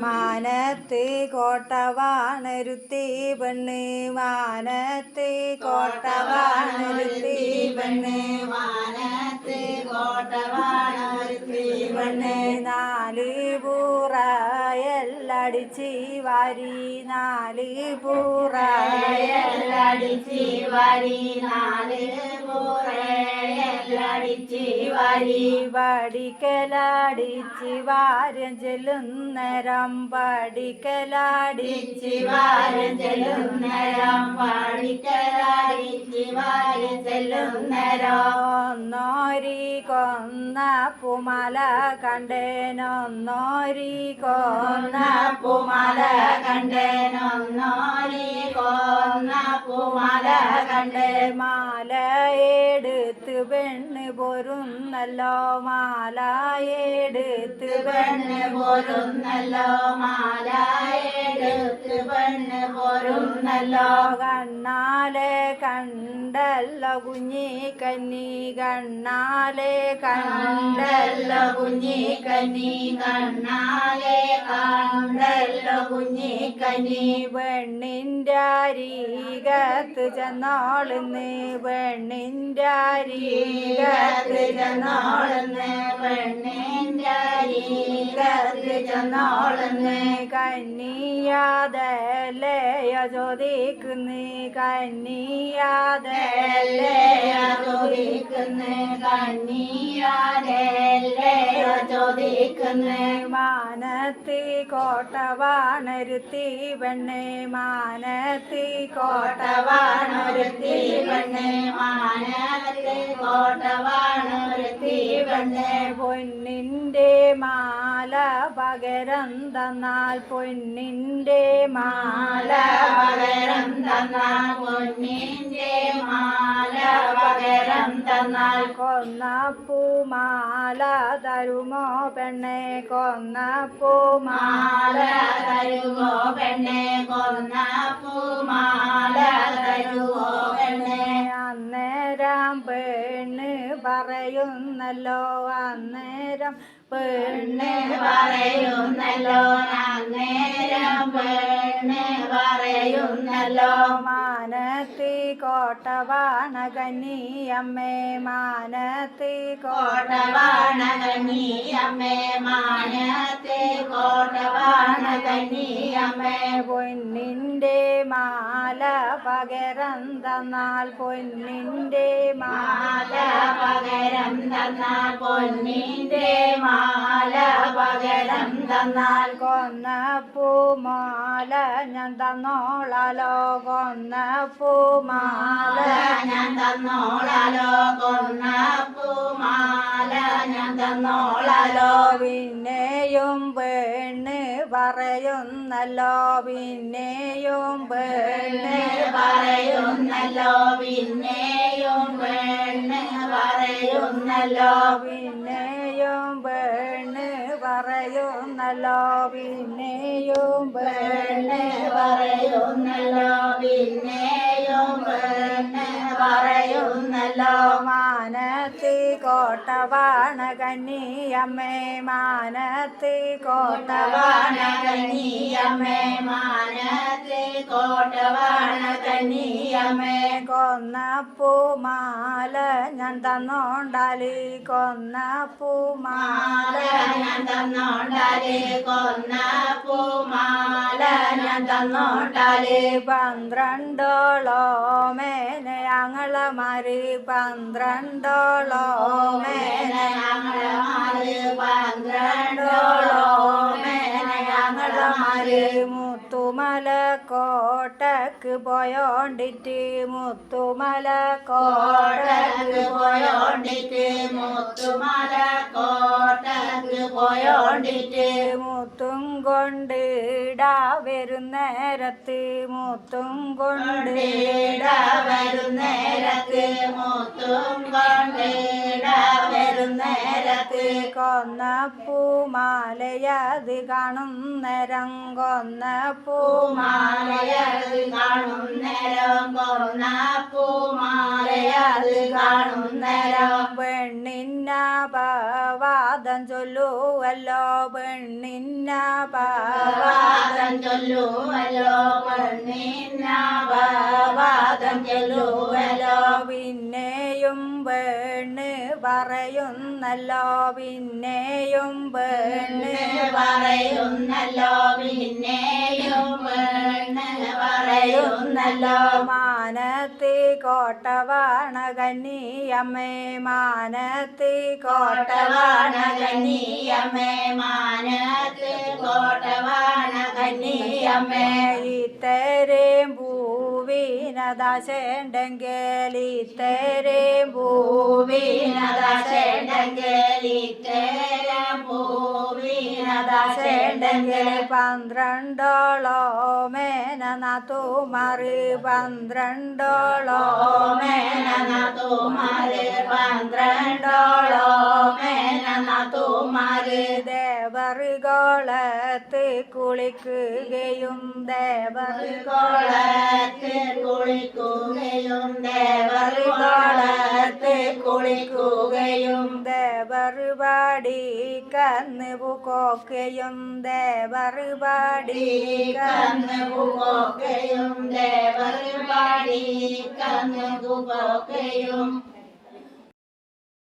മാനത്ത് കോട്ടവാണരുത്തി പെണ്ണ് മാനത്തെ കോട്ടവാണരുത്തി പെണ്ണ്. മാനത്തെ കോട്ടവാണരുത്തി പെണ്ണ്. നാല് പൂറ എല്ലടിച്ച് വാരി നാല് പൂറ എല്ലടിച്ച് വാരി നാല് പൂറയല്ലടിച്ച് വാരി വാടിക്കലാടിച്ചി വാരം ചെല്ലുന്നേരം പഠിക്കലടിച്ച് വാരം ചെല്ലുന്നേരം പാടിക്കലാടിച്ച് വാരം ചെല്ലുന്നേരം ഒന്നോരി കൊന്ന പുമല കണ്ടേനൊന്നോരി കൊന്ന പൂമല കണ്ടേ മാല എടുത്ത് പെണ്ണ് പോരുന്നല്ലോ മാല എടുത്ത് പെണ്ണ് പോരുന്നല്ലോ മാലായെടുത്ത് പെണ്ണ് പോരുന്നല്ലോ. കണ്ണാലെ കണ്ടല്ലോ കുഞ്ഞി കന്നി കണ്ണാലെ കണ്ടല്ലോ കുഞ്ഞിക്കനി കണ്ണാലെ കണ്ടല്ലോ കുഞ്ഞിക്കനി പെണ്ണിന്റെ അരികത്ത് ചെന്നോളുന്ന് പെണ്ണിന്റെ അരികത്ത് ചെന്നോളുന്ന്. പെണ്ണിന്റെ ഈകത്ത് ചെന്നോളുന്ന് കന്നിയാതല്ലയോ ചോദിക്കുന്നു കന്നിയാതല്ലേ ചോദിക്കുന്നു കണ്ണീയാരല്ലയോ ചോദിക്കുന്നു മാനത്തി കോട്ടവാണരുത്തി പെണ്ണെ മാനത്തി കോട്ടവാണൊരുത്തി പെണ്ണെ മാനത്തെ കോട്ടവാണൊരുത്തി പെണ്ണെ. പൊന്നിന്റെ മാല പകരം തന്നാൽ പൊന്നിന്റെ മാല പകരം തന്നാൽ പൊന്നിന്റെ മാല പകരം തന്നാൽ കൊന്ന പൂമാല തരുമോ പെണ്ണെ? കൊന്ന പൂമാല തരുമോ പെണ്ണെ? കൊന്ന പൂമാല തരുമോ പെണ്ണെ? അന്നേരം പെണ്ണ് പറയുന്നല്ലോ അന്നേരം പെണ്ണ് പറയുന്നല്ലോ അന്നേരം പെണ്ണ് പറയുന്നല്ലോ മാനത്തി കോട്ടവാണകനീയമ്മേ മാനത്തി കോട്ടവാണകനീയമ്മേ മാനത്തി കോട്ടവാണകനീയമ്മേ പൊന്നിന്റെ മാല പകരം തന്നാൽ പൊന്നിന്റെ മാല പകരം തന്നാൽ പൊന്നിന്റെ മാല പകരം തന്നാൽ കൊന്നപ്പൂമാല ഞാൻ തന്നോളാലോ കൊന്നപ്പൂമാല ഞാൻ തന്നോളാലോ കൊന്ന പൂമാല ഞാൻ തന്നോളാലോ. പിന്നെയും പെണ്ണ് പറയുന്നല്ലോ പിന്നെയും പെണ്ണ് പറയുന്നല്ലോ പിന്നെയും പെണ്ണ് പറയുന്നല്ലോ പിന്നെയും പെണ്ണ് പറയുന്നല്ലോ പിന്നെയും പെണ്ണ് പറയുന്നല്ലോ പിന്നെയും പെണ്ണ് കോട്ടവാണ കന്നിയമ്മേ മാനത്തെ കോട്ടവാണ കന്നിയമ്മേ മാനത്തെ കോട്ടവാണ കന്നിയമ്മേ കൊന്നപ്പൂമാല ഞാൻ തന്നോണ്ടാലി മാല കൊന്നപ്പൂമാല ഞാൻ തന്നോണ്ടാലി കൊന്ന പൂമാല ഞാൻ തന്നോണ്ടാലേ പന്ത്രണ്ടോളോ മേന ഞങ്ങളമാര് പന്ത്രണ്ടോളോ മേന ഞങ്ങളമാര് പന്ത്രണ്ടോളോ മേന ഞങ്ങളമാര് മുത്തുമല കോട്ടക്ക് പോയോണ്ടിട്ട് മുത്തുമല കോട്ടക്ക് പോയോണ്ടിട്ട് മുത്തുമല കോട്ടക്ക് പോയോണ്ടിട്ട് മുത്തും കൊണ്ട് വരുന്നേരത്ത് മൂത്തും കൊണ്ട് വരുന്നേരത്ത് മുത്തും നേരത്തെ കൊന്ന പൂമാലയത് കാണും നേരം കൊന്ന പൂമാലയത് കാണും നേരം കൊന്ന പൂമാലയത് കാണും നേരം പെണ്ണിന്ന പാവാദം ചൊല്ലുവല്ലോ പെണ്ണിന്ന പാവാദം ചൊല്ലുവല്ലോ പെണ്ണിന്നവാദം ചൊല്ലുവല്ലോ. പിന്നെയും വേണ് പറയുന്നല്ലോ പിന്നെയും വേണ് പറയുന്നല്ലോ പിന്നെയും വേണ് പറയുന്നല്ലോ. മാനത്ത് കോട്ടവാണ കന്നിയമ്മേ മാനത്തി കോട്ടവാണ കന്നിയമ്മേ മാനത്തി കോട്ടവാണ കന്നിയമ്മേ ഇത്തരേം ഭൂവിനദാശേണ്ടെങ്കിൽ ഇത്തരേം പൂവിനദാശേണ്ടെങ്കിലിത്തേരം ഭൂവിനദാശേണ്ടെങ്കിൽ പന്ത്രണ്ടോളോ മേനനാത്തുമാറ് പന്ത്രണ്ടോളോ. മേനനാത്തുമാര് പന്ത്രണ്ടോളോ. മേനനാത്തുമാര് ദേവറുകളത്ത് കുളിക്കുകയും ദേവറികോളത്ത് കോളത്ത് കുളിക്കുകയും ദേവറികോളത്ത് കുളിക്കുകയും ദേവറുപാടി കന്ന് പൂക്കോക്കയും ദേവറുപാടി കന്ന് പൂക്കോക്കയും ദേവറുപാടി കന്ന് പൂക്കോക്കയും